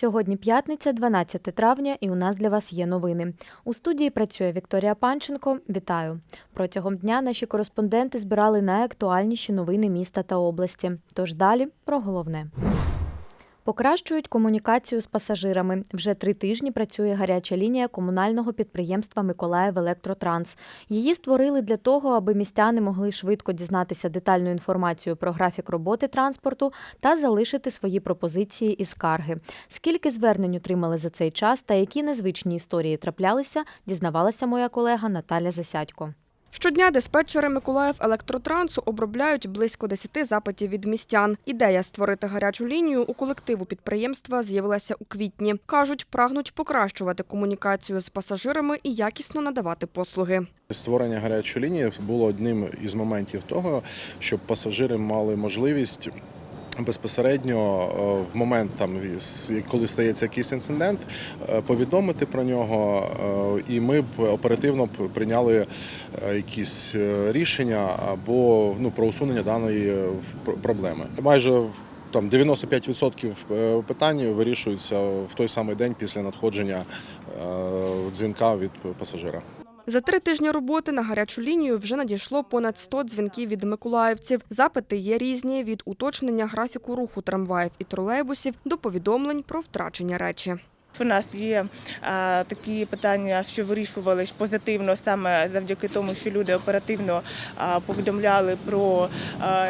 Сьогодні п'ятниця, 12 травня, і у нас для вас є новини. У студії працює Вікторія Панченко. Вітаю! Протягом дня наші кореспонденти збирали найактуальніші новини міста та області. Тож далі про головне. Покращують комунікацію з пасажирами. Вже три тижні працює гаряча лінія комунального підприємства Миколаїв Електротранс. Її створили для того, аби містяни могли швидко дізнатися детальну інформацію про графік роботи транспорту та залишити свої пропозиції і скарги. Скільки звернень отримали за цей час та які незвичні історії траплялися, дізнавалася моя колега Наталя Засядько. Щодня диспетчери Миколаїв електротрансу обробляють близько 10 запитів від містян. Ідея створити гарячу лінію у колективу підприємства з'явилася у квітні. Кажуть, прагнуть покращувати комунікацію з пасажирами і якісно надавати послуги. Створення гарячої лінії було одним із моментів того, щоб пасажири мали можливість. Безпосередньо е, в момент, там коли стається якийсь інцидент, е, повідомити про нього, е, і ми б оперативно прийняли якісь рішення або ну про усунення даної проблеми. Майже там 95% е, питань вирішуються в той самий день після надходження дзвінка від пасажира. За три тижні роботи на гарячу лінію вже надійшло понад 100 дзвінків від миколаївців. Запити є різні від уточнення графіку руху трамваїв і тролейбусів до повідомлень про втрачення речі. У нас є а, такі питання, що вирішувались позитивно саме завдяки тому, що люди оперативно а, повідомляли про а,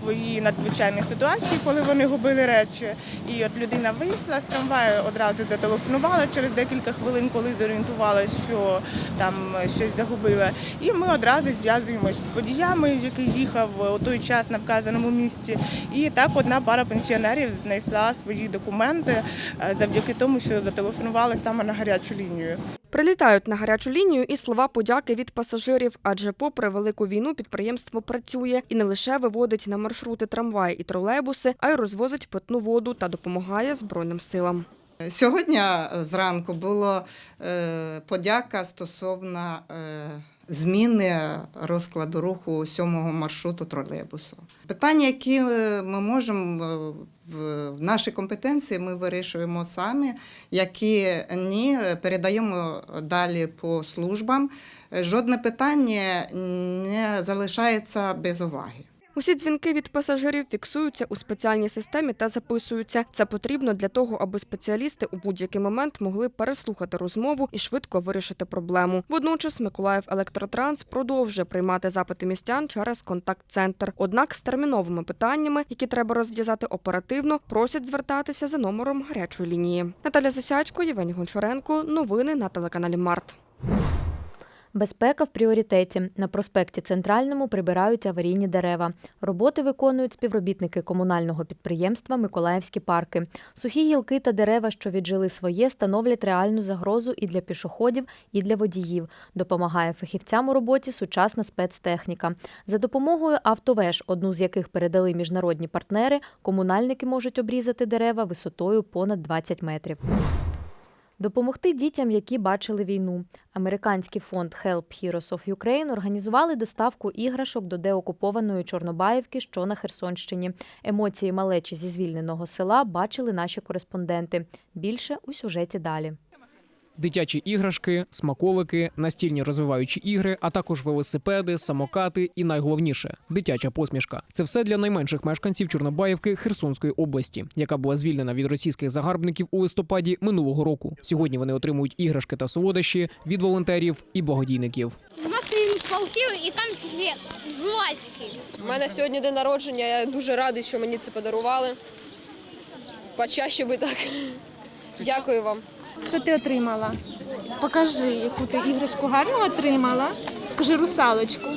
свої надзвичайні ситуації, коли вони губили речі. І от людина вийшла з трамваю, одразу зателефонувала через декілька хвилин, коли зорієнтувалася, що там щось загубила. І ми одразу зв'язуємося з водіями, який їхав у той час на вказаному місці. І так одна пара пенсіонерів знайшла свої документи завдяки тому, що зателефонували саме на гарячу лінію. Прилітають на гарячу лінію і слова подяки від пасажирів, адже попри велику війну підприємство працює і не лише виводить на маршрути трамваї і тролейбуси, а й розвозить питну воду та допомагає збройним силам. Сьогодні е, зранку була е, подяка стосовно е, зміни розкладу руху сьомого маршруту тролейбусу. Питання, які е, ми можемо е, в, нашій компетенції, ми вирішуємо самі, які ні, передаємо далі по службам. Е, Жодне питання не залишається без уваги. Усі дзвінки від пасажирів фіксуються у спеціальній системі та записуються. Це потрібно для того, аби спеціалісти у будь-який момент могли переслухати розмову і швидко вирішити проблему. Водночас Миколаїв Електротранс продовжує приймати запити містян через контакт-центр. Однак з терміновими питаннями, які треба розв'язати оперативно, просять звертатися за номером гарячої лінії. Наталя Засядько, Євгеній Гончаренко. Новини на телеканалі Март. Безпека в пріоритеті. На проспекті Центральному прибирають аварійні дерева. Роботи виконують співробітники комунального підприємства Миколаївські парки. Сухі гілки та дерева, що віджили своє, становлять реальну загрозу і для пішоходів, і для водіїв. Допомагає фахівцям у роботі сучасна спецтехніка. За допомогою автовеж, одну з яких передали міжнародні партнери, комунальники можуть обрізати дерева висотою понад 20 метрів. Допомогти дітям, які бачили війну. Американський фонд Help Heroes of Ukraine організували доставку іграшок до деокупованої Чорнобаївки, що на Херсонщині. Емоції малечі зі звільненого села бачили наші кореспонденти. Більше у сюжеті далі. Дитячі іграшки, смаколики, настільні розвиваючі ігри, а також велосипеди, самокати і найголовніше дитяча посмішка. Це все для найменших мешканців Чорнобаївки Херсонської області, яка була звільнена від російських загарбників у листопаді минулого року. Сьогодні вони отримують іграшки та солодощі від волонтерів і благодійників. Полтів і конфет з Васьки. У мене сьогодні день народження. Я дуже радий, що мені це подарували. Почаще би так. Дякую вам. Що ти отримала? Покажи, яку ти іграшку гарну отримала. Скажи русалочку.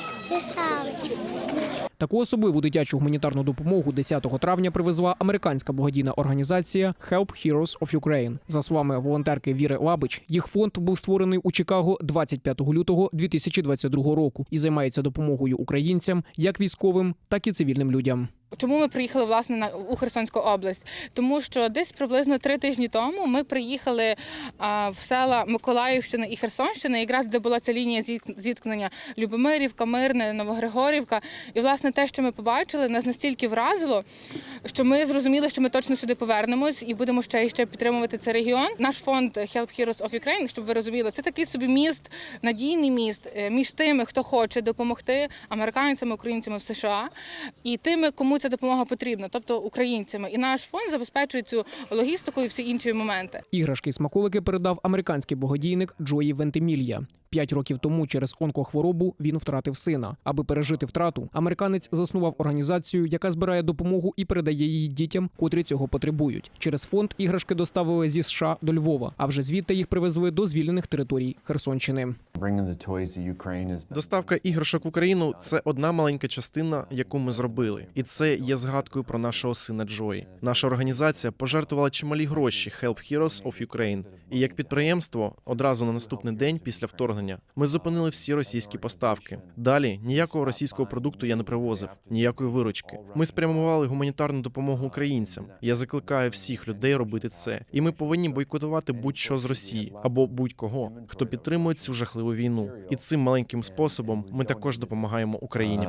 Таку особливу дитячу гуманітарну допомогу 10 травня привезла американська благодійна організація Help Heroes of Ukraine. За словами волонтерки Віри Лабич, їх фонд був створений у Чикаго 25 лютого 2022 року і займається допомогою українцям, як військовим, так і цивільним людям. Чому ми приїхали власне на у Херсонську область? Тому що десь приблизно три тижні тому ми приїхали а, в села Миколаївщини і Херсонщини, якраз де була ця лінія зіт- зіткнення Любомирівка, Мирне, Новогригорівка. І власне те, що ми побачили, нас настільки вразило, що ми зрозуміли, що ми точно сюди повернемось і будемо ще і ще підтримувати цей регіон. Наш фонд Help Heroes of Ukraine, щоб ви розуміли, це такий собі міст, надійний міст е, між тими, хто хоче допомогти американцями, українцями в США, і тими, кому ця допомога потрібна, тобто українцями. І наш фонд забезпечує цю логістику і всі інші моменти. Іграшки смаколики передав американський благодійник Джої Вентимілля. П'ять років тому через онкохворобу він втратив сина. Аби пережити втрату, американець заснував організацію, яка збирає допомогу і передає її дітям, котрі цього потребують. Через фонд іграшки доставили зі США до Львова, а вже звідти їх привезли до звільнених територій Херсонщини. Доставка іграшок в Україну це одна маленька частина, яку ми зробили, і це є згадкою про нашого сина Джої. Наша організація пожертвувала чималі гроші Help Heroes of Ukraine. І як підприємство, одразу на наступний день після вторгнення ми зупинили всі російські поставки. Далі ніякого російського продукту я не привозив, ніякої виручки. Ми спрямували гуманітарну допомогу українцям. Я закликаю всіх людей робити це, і ми повинні бойкотувати будь-що з Росії або будь-кого, хто підтримує цю жахливу війну. І цим маленьким способом ми також допомагаємо Україні.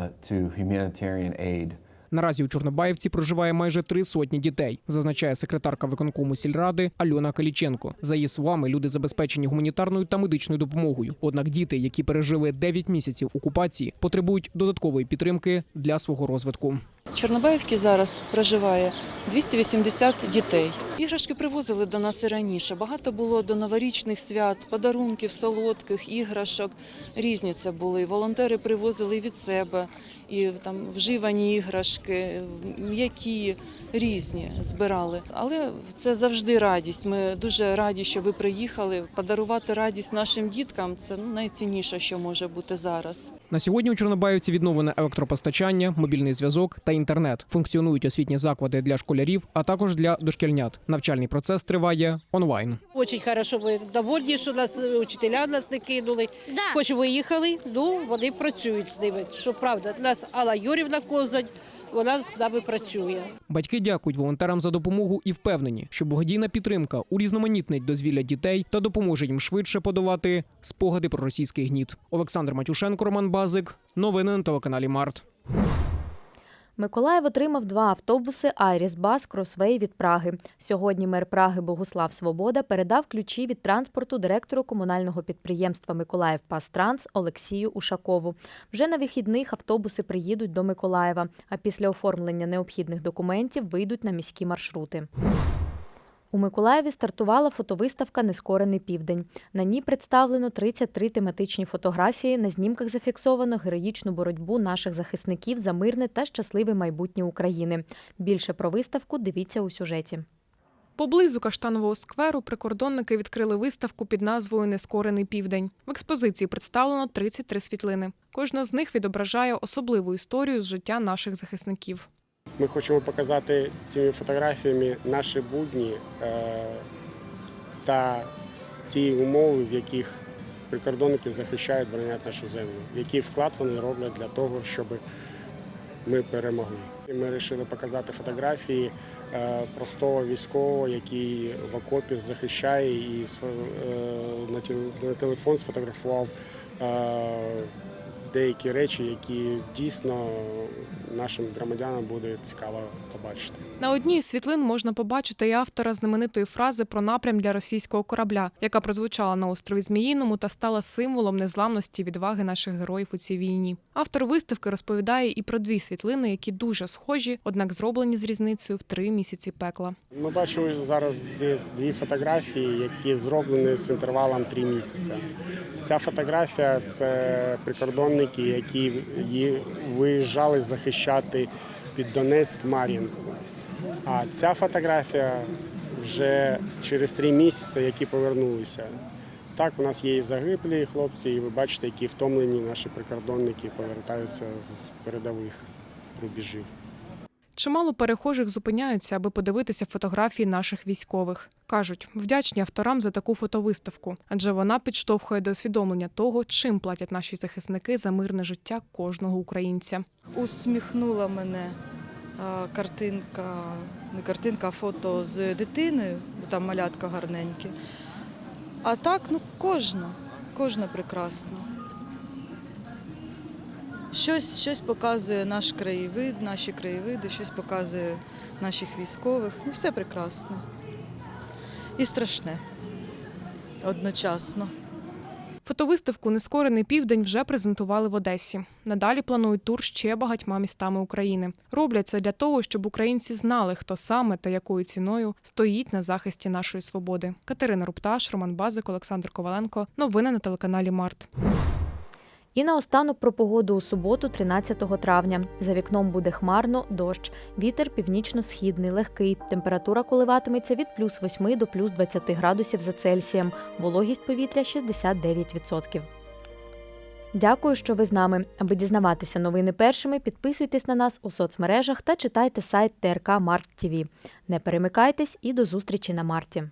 Наразі у Чорнобаївці проживає майже три сотні дітей, зазначає секретарка виконкому сільради Альона Каліченко. За її словами, люди забезпечені гуманітарною та медичною допомогою. Однак діти, які пережили 9 місяців окупації, потребують додаткової підтримки для свого розвитку. В Чорнобаївці зараз проживає 280 дітей. Іграшки привозили до нас і раніше. Багато було до новорічних свят, подарунків, солодких, іграшок. Різні це були. Волонтери привозили від себе, і там вживані іграшки, м'які, різні збирали. Але це завжди радість. Ми дуже раді, що ви приїхали. Подарувати радість нашим діткам це ну, найцінніше, що може бути зараз. На сьогодні у Чорнобаївці відновлене електропостачання, мобільний зв'язок та інтернет. Функціонують освітні заклади для школярів, а також для дошкільнят. Навчальний процес триває онлайн. Очень хорошо, ви довольні, що нас е, учителя нас не кинули. Да. Хоч виїхали, ну вони працюють з ними. Що правда, нас Алла Юрівна Козань, вона з працює. Батьки дякують волонтерам за допомогу і впевнені, що благодійна підтримка урізноманітнить дозвілля дітей та допоможе їм швидше подавати спогади про російський гніт. Олександр Матюшенко, Роман Базик. Новини на телеканалі Март. Миколаїв отримав два автобуси Айріс Бас Кросвей від Праги. Сьогодні мер Праги Богуслав Свобода передав ключі від транспорту директору комунального підприємства Миколаїв Пастранс Олексію Ушакову. Вже на вихідних автобуси приїдуть до Миколаєва, а після оформлення необхідних документів вийдуть на міські маршрути. У Миколаєві стартувала фотовиставка Нескорений південь. На ній представлено 33 тематичні фотографії. На знімках зафіксовано героїчну боротьбу наших захисників за мирне та щасливе майбутнє України. Більше про виставку дивіться у сюжеті. Поблизу Каштанового скверу прикордонники відкрили виставку під назвою Нескорений південь. В експозиції представлено 33 світлини. Кожна з них відображає особливу історію з життя наших захисників. Ми хочемо показати цими фотографіями наші будні е, та ті умови, в яких прикордонники захищають, боронять нашу землю, який вклад вони роблять для того, щоб ми перемогли. Ми вирішили показати фотографії е, простого військового, який в окопі захищає і е, на телефон сфотографував деякі речі, які дійсно нашим громадянам буде цікаво побачити. На одній з світлин можна побачити і автора знаменитої фрази про напрям для російського корабля, яка прозвучала на острові Зміїному та стала символом незламності і відваги наших героїв у цій війні. Автор виставки розповідає і про дві світлини, які дуже схожі, однак зроблені з різницею в три місяці пекла. Ми бачимо зараз дві фотографії, які зроблені з інтервалом три місяці. Ця фотографія це прикордонники, які виїжджали захищати під Донецьк Мар'їнку. А ця фотографія вже через три місяці, які повернулися. Так, у нас є і загиблі хлопці, і ви бачите, які втомлені наші прикордонники повертаються з передових рубежів. Чимало перехожих зупиняються, аби подивитися фотографії наших військових. Кажуть, вдячні авторам за таку фотовиставку, адже вона підштовхує до усвідомлення того, чим платять наші захисники за мирне життя кожного українця. Усміхнула мене картинка, не картинка, а фото з дитиною, бо там малятка гарненькі. А так, ну кожна, кожна прекрасна. Щось, щось показує наш краєвид, наші краєвиди, щось показує наших військових. Ну, все прекрасно. І страшне одночасно. Фотовиставку Нескорений південь вже презентували в Одесі. Надалі планують тур ще багатьма містами України. Роблять це для того, щоб українці знали, хто саме та якою ціною стоїть на захисті нашої свободи. Катерина Рупташ, Роман Базик, Олександр Коваленко. Новини на телеканалі Март. І наостанок про погоду у суботу, 13 травня. За вікном буде хмарно, дощ. Вітер північно-східний, легкий. Температура коливатиметься від плюс 8 до плюс 20 градусів за Цельсієм. Вологість повітря 69%. Дякую, що ви з нами. Аби дізнаватися новини першими, підписуйтесь на нас у соцмережах та читайте сайт ТРК Март ТІВІ. Не перемикайтесь і до зустрічі на марті.